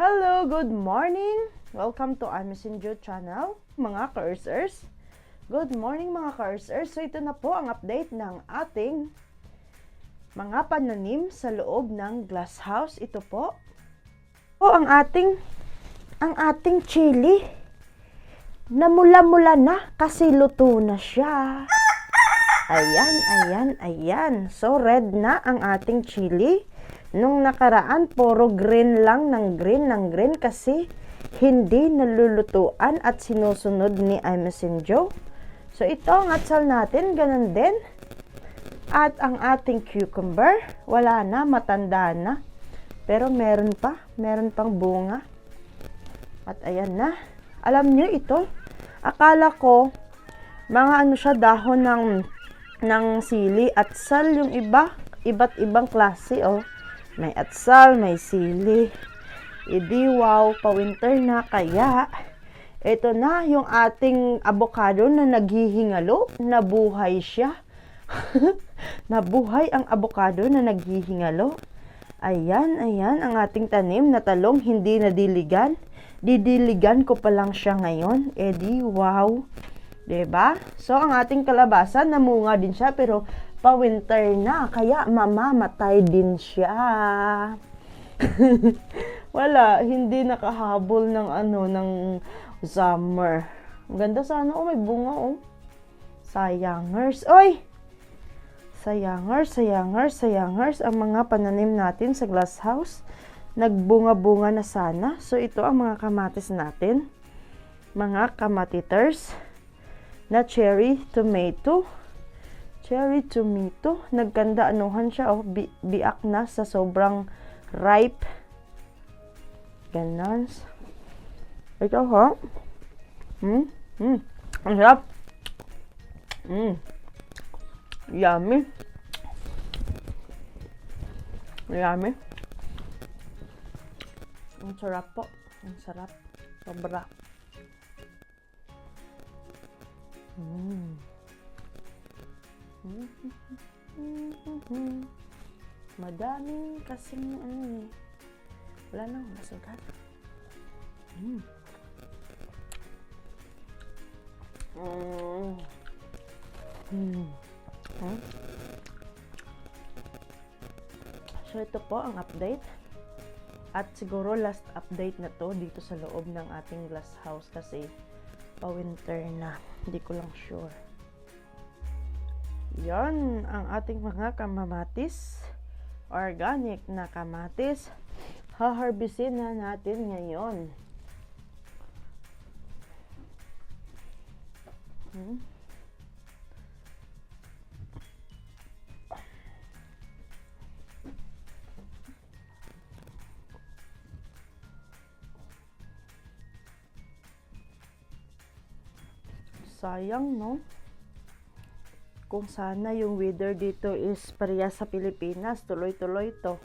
Hello, good morning! Welcome to our Messenger channel, mga cursors. Good morning mga cursors. So ito na po ang update ng ating mga pananim sa loob ng glass house. Ito po. Po ang ating ang ating chili. Namula-mula na kasi luto na siya. Ayan, ayan, ayan. So red na ang ating chili. Nung nakaraan, puro green lang ng green ng green kasi hindi nalulutuan at sinusunod ni Emerson Joe. So ito ang atsal natin, ganun din. At ang ating cucumber, wala na, matanda na. Pero meron pa, meron pang bunga. At ayan na. Alam nyo ito, akala ko, mga ano siya, dahon ng, ng sili at sal yung iba, iba't ibang klase, oh. May atsal, may sili. Idi wow, pa-winter na kaya ito na yung ating avocado na naghihingalo, nabuhay siya. nabuhay ang avocado na naghihingalo. Ayan, ayan ang ating tanim na talong hindi nadiligan. Didiligan ko pa lang siya ngayon. Edi wow. 'Di ba? So ang ating kalabasa namunga din siya pero pa-winter na kaya mamamatay din siya. Wala, hindi nakahabol ng ano ng summer. Ang ganda sana oh, may bunga oh. Sayangers. Oy! Sayangers, sayangers, sayangers ang mga pananim natin sa glass house. Nagbunga-bunga na sana. So ito ang mga kamatis natin. Mga kamatiters na cherry tomato. Cherry tomato. Nagkanda anuhan siya. Oh, bi biak na sa sobrang ripe. Ganon. Ito ha. Hmm? Hmm. Ang sarap. Hmm. Yummy. Yummy. Ang sarap po. Ang sarap. Sobra. Mm. Madaming kasing ano eh. Wala nang masugat. Mm. Mm. Mm. Huh? So ito po ang update. At siguro last update na to dito sa loob ng ating glass house kasi pa-winter na. Hindi ko lang sure. Yan ang ating mga kamamatis. Organic na kamatis. Haharbisin na natin ngayon. Hmm? Sayang, no? Kung sana yung weather dito is pareha sa Pilipinas, tuloy-tuloy to.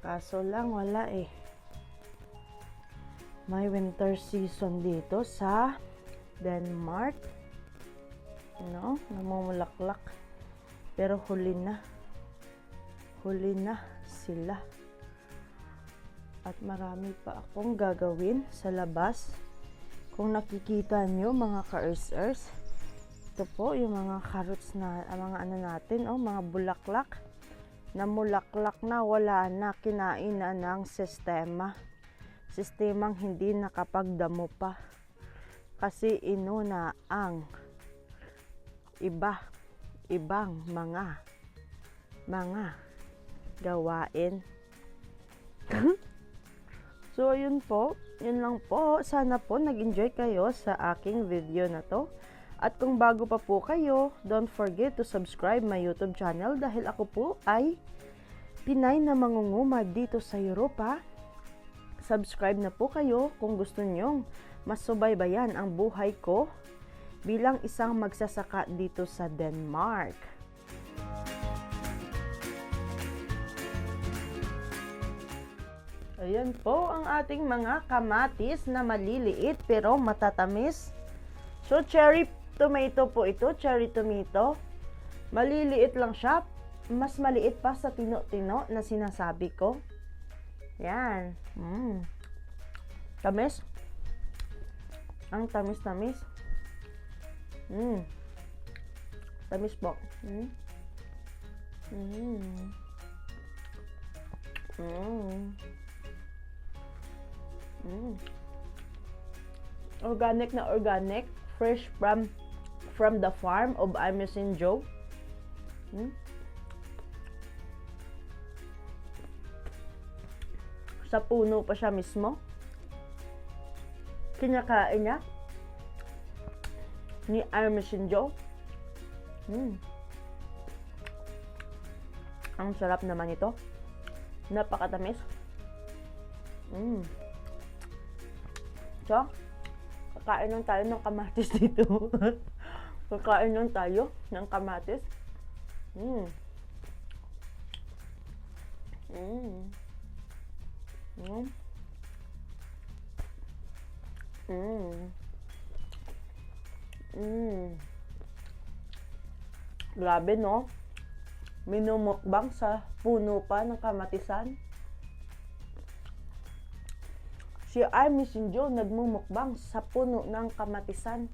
Kaso lang, wala eh. May winter season dito sa Denmark. No? Namumulaklak. Pero huli na. Huli na sila. At marami pa akong gagawin sa labas. Kung nakikita nyo mga ka-earth ito po yung mga carrots na, ah, mga ano natin, oh, mga bulaklak. Namulaklak na, wala na, kinain na ng sistema. Sistemang hindi nakapagdamo pa. Kasi inuna ang iba, ibang mga, mga gawain. so, yun po. Yun lang po. Sana po nag-enjoy kayo sa aking video na to. At kung bago pa po kayo, don't forget to subscribe my YouTube channel dahil ako po ay Pinay na mangungumad dito sa Europa. Subscribe na po kayo kung gusto nyong masubaybayan ang buhay ko bilang isang magsasaka dito sa Denmark. Ayan po ang ating mga kamatis na maliliit pero matatamis. So, cherry tomato po ito, cherry tomato. Maliliit lang siya. Mas maliit pa sa tino-tino na sinasabi ko. Yan. Mm. Tamis. Ang tamis-tamis. Mm. Tamis po. Mm. Mm. Mm. Mm. Organic na organic, fresh from from the farm of Amisin Joe. Mm. Sa puno pa siya mismo. Kinakain niya ni Amisin Joe. Mm. Ang sarap naman ito. Napakatamis. Mm. So, kakain lang tayo ng kamatis dito. Kakain lang tayo ng kamatis. Mm. Mm. Mm. Mm. Mm. Grabe, no? Minumukbang sa puno pa ng kamatisan. Si Army Sinjo nagmumukbang sa puno ng kamatisan.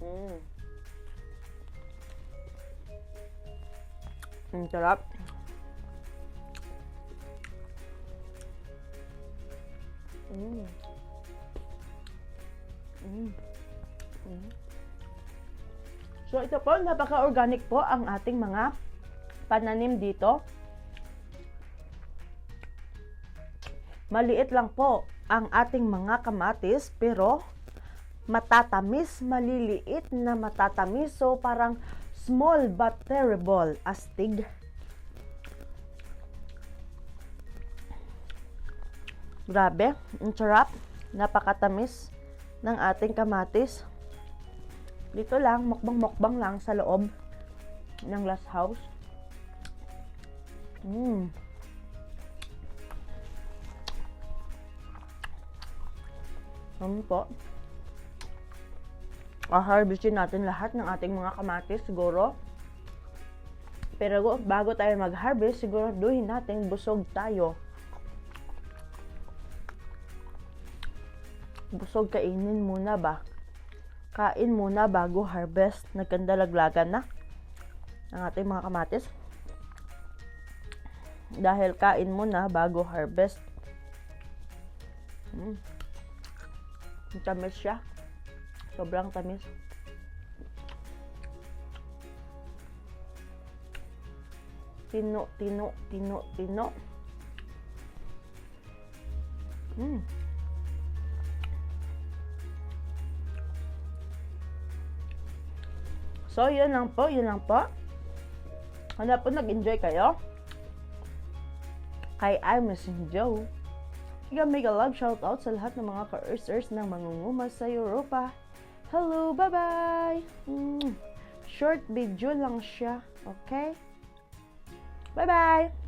Mm. Ang sarap. Mm. Mm. Mm. So ito po, napaka-organic po ang ating mga pananim dito. Maliit lang po ang ating mga kamatis pero matatamis, maliliit na matatamis. So parang small but terrible astig. Grabe, ang sarap, napakatamis ng ating kamatis. Dito lang, mukbang-mukbang lang sa loob ng last house. Mm. Ano po? A-harvestin natin lahat ng ating mga kamatis siguro. Pero bago tayo mag-harvest, siguro duhin natin busog tayo. Busog kainin muna ba? Kain muna bago harvest. Nagkanda laglagan na ang ating mga kamatis. Dahil kain muna bago harvest. Mm. Ang Tamis siya. Sobrang tamis. Tino, tino, tino, tino. Mm. So, yun lang po, yun lang po. Ano po, nag-enjoy kayo? Kay I'm Missing Joe. Higa mega love shoutout sa lahat ng mga ka-earthers ng mangunguma sa Europa. Hello, bye-bye! Short video lang siya, okay? Bye-bye!